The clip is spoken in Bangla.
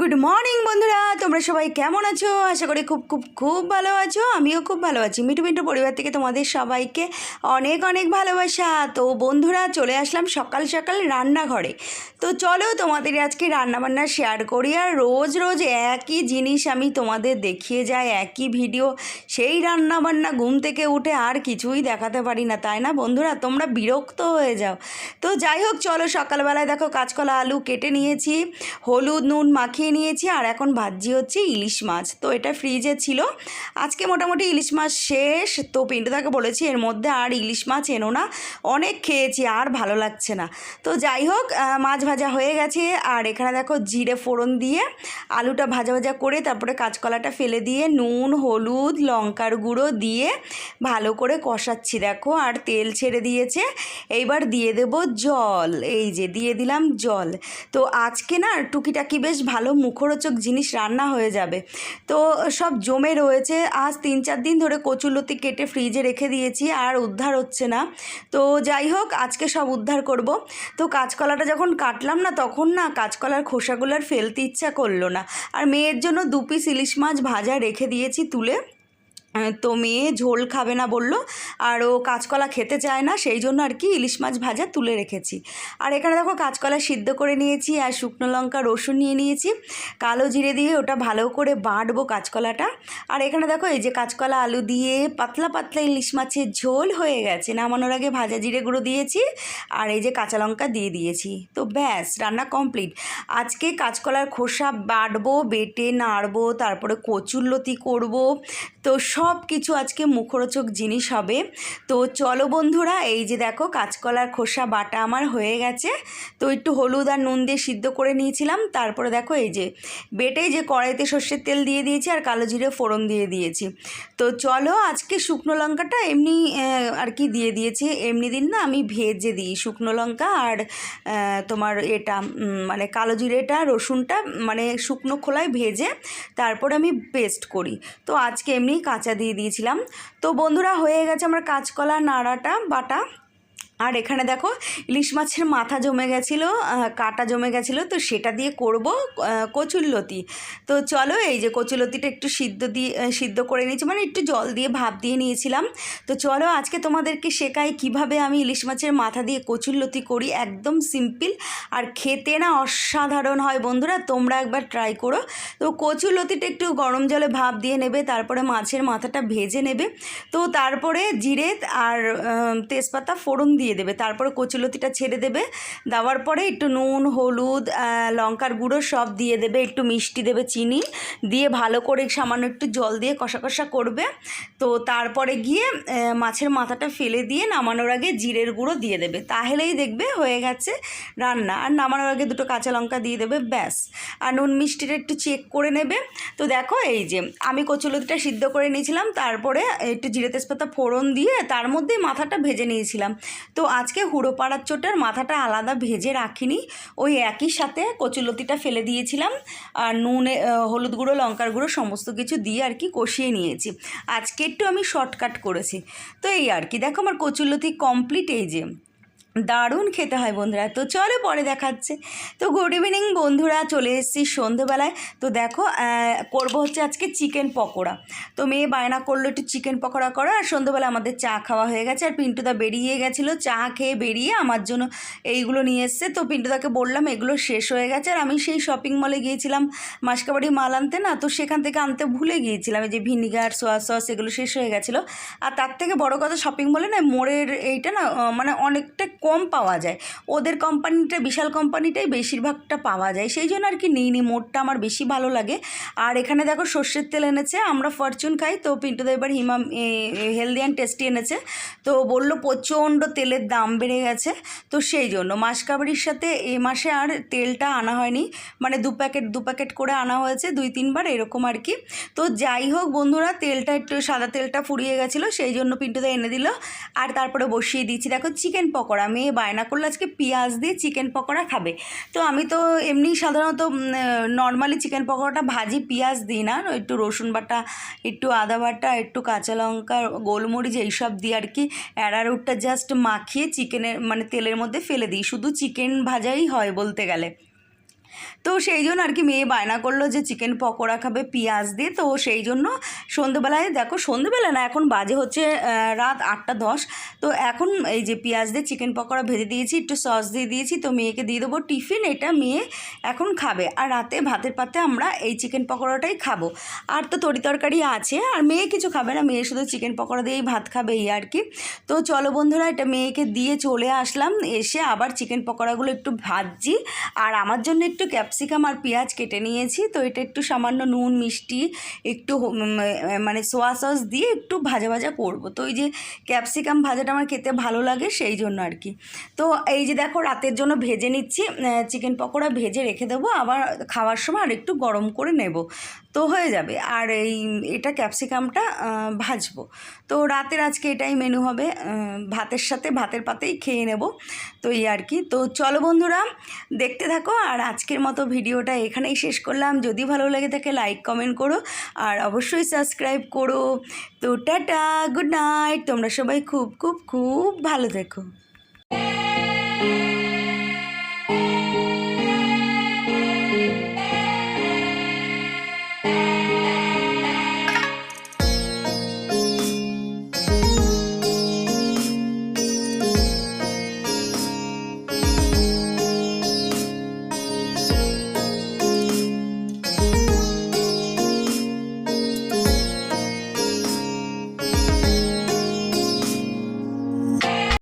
গুড মর্নিং বন্ধুরা। তোমরা সবাই কেমন আছো? আশা করি খুব খুব খুব ভালো আছো। আমিও খুব ভালো আছি। মিঠু মিঠু পরিবার থেকে তোমাদের সবাইকে অনেক অনেক ভালোবাসা। তো বন্ধুরা, চলে আসলাম সকাল সকাল রান্নাঘরে। তো চলো তোমাদের আজকে রান্নাবান্না শেয়ার করি আর রোজ রোজ একই জিনিস আমি তোমাদের দেখিয়ে যাই, একই ভিডিও সেই রান্নাবান্না ঘুম থেকে উঠে আর কিছুই দেখাতে পারি না, তাই না বন্ধুরা? তোমরা বিরক্ত হয়ে যাও। তো যাই হোক, চলো সকালবেলায় দেখো কাঁচকলা আলু কেটে নিয়েছি, হলুদ, নুন মাখিয়ে নিয়েছি আর এখন ভাজি হচ্ছে ইলিশ মাছ। তো এটা ফ্রিজে ছিল। আজকে মোটামুটি ইলিশ মাছ শেষ। তো পিন্টুদাকে বলেছি এর মধ্যে আর ইলিশ মাছ এনো না। অনেক খেয়েছি, আর ভালো লাগছে না। তো যাই হোক মাছ ভাজা হয়ে গেছে। আর এখানে দেখো জিরে ফোড়ন দিয়ে আলুটা ভাজা ভাজা করে তারপরে কাঁচকলাটা ফেলে দিয়ে নুন, হলুদ, লঙ্কার গুঁড়ো দিয়ে ভালো করে কষাচ্ছি। দেখো আর তেল ছেড়ে দিয়েছে। এইবার দিয়ে দেব জল। এই যে দিয়ে দিলাম জল। তো আজকে না টুকিটাকি বেশ ভালো মুখরোচক জিনিস রান্না হয়ে যাবে। তো সব জমে রয়েছে। আজ তিন চার দিন ধরে কচুলতি কেটে ফ্রিজে রেখে দিয়েছি, আর উদ্ধার হচ্ছে না। তো যাই হোক, আজকে সব উদ্ধার করব। তো কাঁচকলাটা যখন কাটলাম না তখন না কাঁচকলার খোসাগুলো আর ফেলতে ইচ্ছা করল না। আর মেয়ের জন্য দু পিস ইলিশ মাছ ভাজা রেখে দিয়েছি তুলে। তো মেয়ে ঝোল খাবে না বলল, আর ও কাঁচকলা খেতে চায় না, সেই জন্য আর কি ইলিশ মাছ ভাজা তুলে রেখেছি। আর এখানে দেখো কাঁচকলা সিদ্ধ করে নিয়েছি, আর শুকনো লঙ্কা, রসুন নিয়ে নিয়েছি। কালো জিরে দিয়ে ওটা ভালো করে বাটবো কাঁচকলাটা। আর এখানে দেখো এই যে কাঁচকলা আলু দিয়ে পাতলা পাতলা ইলিশ মাছের ঝোল হয়ে গেছে। নামানোর আগে ভাজা জিরে গুঁড়ো দিয়েছি, আর এই যে কাঁচা লঙ্কা দিয়ে দিয়েছি। তো ব্যাস, রান্না কমপ্লিট। আজকে কাঁচকলার খোসা বাটবো, বেটে নাড়বো, তারপরে কচুর লতি করব। তো সব কিছু আজকে মুখরোচক জিনিস হবে। তো চলো বন্ধুরা, এই যে দেখো কাঁচকলার খোসা বাটা আমার হয়ে গেছে। তো একটু হলুদ আর নুন দিয়ে সিদ্ধ করে নিয়েছিলাম। তারপরে দেখো এই যে বেটে যে কড়াইতে সর্ষের তেল দিয়ে দিয়েছি আর কালো জিরে ফোড়ন দিয়ে দিয়েছি। তো চলো আজকে শুকনো লঙ্কাটা এমনি আর কি দিয়ে দিয়েছি। এমনি দিন না আমি ভেজে দিই শুকনো লঙ্কা আর তোমার এটা মানে কালো জিরেটা, রসুনটা মানে শুকনো খোলায় ভেজে তারপরে আমি পেস্ট করি। তো আজকে এমনি কাঁচা দিয়ে দিয়েছিলাম। তো বন্ধুরা হয়ে গেছে আমার কাঁচকলা নাড়াটা বাটা। আর এখানে দেখো ইলিশ মাছের মাথা জমে গেছিল কাটা জমে গেছিল, তো সেটা দিয়ে করব কচুরলতি তো চলো এই যে কচুরলতিটা একটু সিদ্ধ দিয়ে সিদ্ধ করে নিয়েছি মানে একটু জল দিয়ে ভাপ দিয়ে নিয়েছিলাম। তো চলো আজকে তোমাদেরকে শেখাই কীভাবে আমি ইলিশ মাছের মাথা দিয়ে কচুরলতি করি, একদম সিম্পল। আর খেতে না অসাধারণ হয় বন্ধুরা, তোমরা একবার ট্রাই করো। তো কচুরলতিটা একটু গরম জলে ভাপ দিয়ে নেবে, তারপরে মাছের মাথাটা ভেজে নেবে। তো তারপরে জিরে আর তেজপাতা ফোড়ন দিয়ে দেবে। তারপরে কচুলতিটা ছেড়ে দেবে। দেওয়ার পরে একটু নুন, হলুদ লঙ্কার গুঁড়ো সব দিয়ে দেবে। একটু মিষ্টি দেবে চিনি দিয়ে ভালো করে সামান্য একটু জল দিয়ে কষা কষা করবে। তো তারপরে গিয়ে মাছের মাথাটা ফেলে দিয়ে নামানোর আগে জিরের গুঁড়ো দিয়ে দেবে। তাহলেই দেখবে হয়ে গেছে রান্না। আর নামানোর আগে দুটো কাঁচা লঙ্কা দিয়ে দেবে, ব্যাস। আর নুন মিষ্টিটা একটু চেক করে নেবে। তো দেখো এই যে, আমি কচুলতিটা সিদ্ধ করে নিয়েছিলাম। তারপরে একটু জিরে তেজপাতা ফোড়ন দিয়ে তার মধ্যেই মাথাটা ভেজে নিয়েছিলাম। তো আজকে হুড়ো পাড়ার চোটার মাথাটা আলাদা ভেজে রাখিনি। ওই একই সাথে কচুলতিটা ফেলে দিয়েছিলাম আর নুনে হলুদ গুঁড়ো, লঙ্কার গুঁড়ো সমস্ত কিছু দিয়ে আর কি কষিয়ে নিয়েছি। আজকে একটু আমি শর্টকাট করেছি। তো এই আর কি, দেখো আমার কচুলতি কমপ্লিট এই যে। দারুণ খেতে হয় বন্ধুরা। তো চলো পরে দেখাচ্ছে। তো গুড ইভিনিং বন্ধুরা, চলে এসেছি সন্ধেবেলায়। তো দেখো করব হচ্ছে আজকে চিকেন পকোড়া। তো মেয়ে বায়না করল একটু চিকেন পকোড়া করো, আর সন্ধেবেলা আমাদের চা খাওয়া হয়ে গেছে, আর পিন্টুদা বেরিয়ে গেছিল চা খেয়ে বেরিয়ে আমার জন্য এইগুলো নিয়ে এসছে। তো পিন্টুদাকে বললাম, এগুলো শেষ হয়ে গেছে। আর আমি সেই শপিং মলে গিয়েছিলাম, মাসকাবাড়ি মাল আনতে না, তো সেখান থেকে আনতে ভুলে গিয়েছিলাম। এই যে ভিনিগার, সোয়া সস, এগুলো শেষ হয়ে গেছিল। আর তার থেকে বড় কথা শপিং মলে না, মোড়ের এইটা না মানে অনেকটা কম পাওয়া যায়। ওদের কোম্পানিটা, বিশাল কোম্পানিটাই বেশিরভাগটা পাওয়া যায়। সেই জন্য আর কি নিইনি মোড়টা আমার বেশি ভালো লাগে। আর এখানে দেখো সর্ষের তেল এনেছে, আমরা ফরচুন খাই, তো পিন্টুদা এবার হিমাম হেলদি অ্যান্ড টেস্টি এনেছে। তো বলল প্রচণ্ড তেলের দাম বেড়ে গেছে, তো সেই জন্য। মাসকাবাড়ির সাথে এ মাসে আর তেলটা আনা হয়নি মানে দু প্যাকেট দু প্যাকেট করে আনা হয়েছে, দুই, তিনবার এরকম আর কি। তো যাই হোক বন্ধুরা, তেলটা একটু সাদা তেলটা ফুরিয়ে গেছিল, সেই জন্য পিন্টুদা এনে দিল, আর তারপরে বসিয়ে দিচ্ছি দেখো চিকেন পকোড়া মেয়ে বায়না করল আজকে পেঁয়াজ দিয়ে চিকেন পকোড়া খাবে। তো আমি তো এমনি সাধারণত নর্মালি চিকেন পকোড়াটা ভাজি পেঁয়াজ দিই না। একটু রসুন বাটা, একটু আদা বাটা, একটু কাঁচা লঙ্কা, গোলমরিচ এইসব দিয়ে আর কি, অ্যারারুটটা জাস্ট মাখিয়ে চিকেনের মানে তেলের মধ্যে ফেলে দিই। শুধু চিকেন ভাজাই হয় বলতে গেলে। তো সেই জন্য আর কি মেয়ে বায়না করল যে চিকেন পকোড়া খাবে পেঁয়াজ দিয়ে। তো সেই জন্য সন্ধেবেলায়, দেখো সন্ধেবেলা না, এখন বাজে হচ্ছে রাত আটটা দশ। তো এখন এই যে পেঁয়াজ দিয়ে চিকেন পকোড়া ভেজে দিয়েছি, একটু সস দিয়ে দিয়েছি, তো মেয়েকে দিয়ে দেবো টিফিন এটা মেয়ে এখন খাবে। আর রাতে ভাতের পাতে আমরা এই চিকেন পকোড়াটাই খাব। আর তো তরি তরকারি আছে, আর মেয়ে কিছু খাবে না, মেয়ে শুধু চিকেন পকোড়া দিয়েই ভাত খাবে, এই আর কি। তো চলো বন্ধুরা, এটা মেয়েকে দিয়ে চলে আসলাম, এসে আবার চিকেন পকোড়াগুলো একটু ভাজছি। আর আমার জন্য একটু ক্যাপসিকাম আর পেঁয়াজ কেটে নিয়েছি, তো এটা একটু সামান্য নুন, মিষ্টি, একটু মানে সোয়া সস দিয়ে একটু ভাজা ভাজা করব। তো ওই যে ক্যাপসিকাম ভাজাটা আমার খেতে ভালো লাগে সেই জন্য আর কি। তো এই যে দেখো রাতের জন্য ভেজে নিচ্ছি চিকেন পকোড়া ভেজে রেখে দেবো, আবার খাওয়ার সময় আর একটু গরম করে নেব। তো হয়ে যাবে। আর এই, এটা ক্যাপসিকামটা ভাজবো। তো রাতের আজকে এটাই মেনু হবে। ভাতের সাথে ভাতের পাতেই খেয়ে নেব। তো এই আর কি। তো চলো বন্ধুরা, দেখতে থাকো। আর আজকের মতো ভিডিওটা এখানেই শেষ করলাম। যদি ভালো লাগে থাকে লাইক কমেন্ট করো। আর অবশ্যই সাবস্ক্রাইব করো। তো টাটা গুড নাইট তোমরা সবাই খুব খুব খুব ভালো থেকো।